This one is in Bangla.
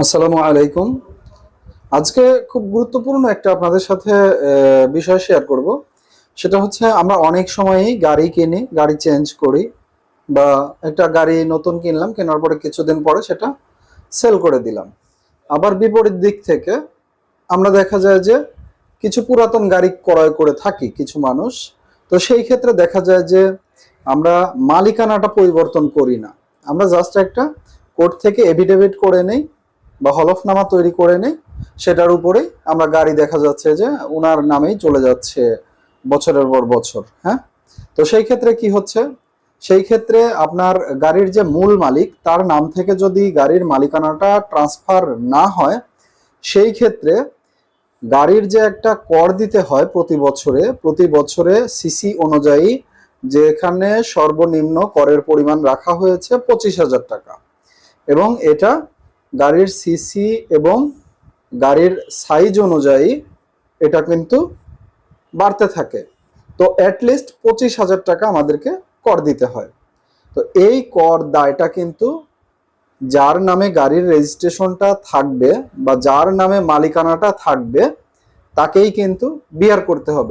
আসসালামু আলাইকুম। আজকে খুব গুরুত্বপূর্ণ একটা আপনাদের সাথে বিষয় শেয়ার করব। সেটা হচ্ছে আমরা অনেক সময়ই গাড়ি কিনি, গাড়ি চেঞ্জ করি বা একটা গাড়ি নতুন কিনলাম, কেনার পরে কিছুদিন পরে সেটা সেল করে দিলাম। আবার বিপরীত দিক থেকে আমরা দেখা যায় যে কিছু পুরাতন গাড়ি ক্রয় করে থাকি কিছু মানুষ। তো সেই ক্ষেত্রে দেখা যায় যে আমরা মালিকানাটা পরিবর্তন করি না। আমরা জাস্ট একটা কোর্ট থেকে এভিডেভিট করে নেই বা হলফনামা তৈরি করে নেই, সেটার উপরেই আমরা গাড়ি দেখা যাচ্ছে যে ওনার নামেই চলে যাচ্ছে বছরের পর বছর হ্যাঁ? তো সেই ক্ষেত্রে কি হচ্ছে? সেই ক্ষেত্রে আপনার গাড়ির যে মূল মালিক, তার নাম থেকে যদি গাড়ির মালিকানাটা ট্রান্সফার না হয়, সেই ক্ষেত্রে গাড়ির যে একটা কর দিতে হয় প্রতি বছরে প্রতি বছরে সিসি অনুযায়ী যেখানে সর্বনিম্ন করের পরিমাণ রাখা হয়েছে পঁচিশ হাজার টাকা। এবং এটা গাড়ির সিসি এবং গাড়ির সাইজ অনুযায়ী এটা কিন্তু বাড়তে থাকে। তো অ্যাটলিস্ট পঁচিশ হাজার টাকা আমাদেরকে কর দিতে হয়। তো এই কর দায়টা কিন্তু যার নামে গাড়ির রেজিস্ট্রেশনটা থাকবে বা যার নামে মালিকানাটা থাকবে, তাকেই কিন্তু বিয়ার করতে হবে।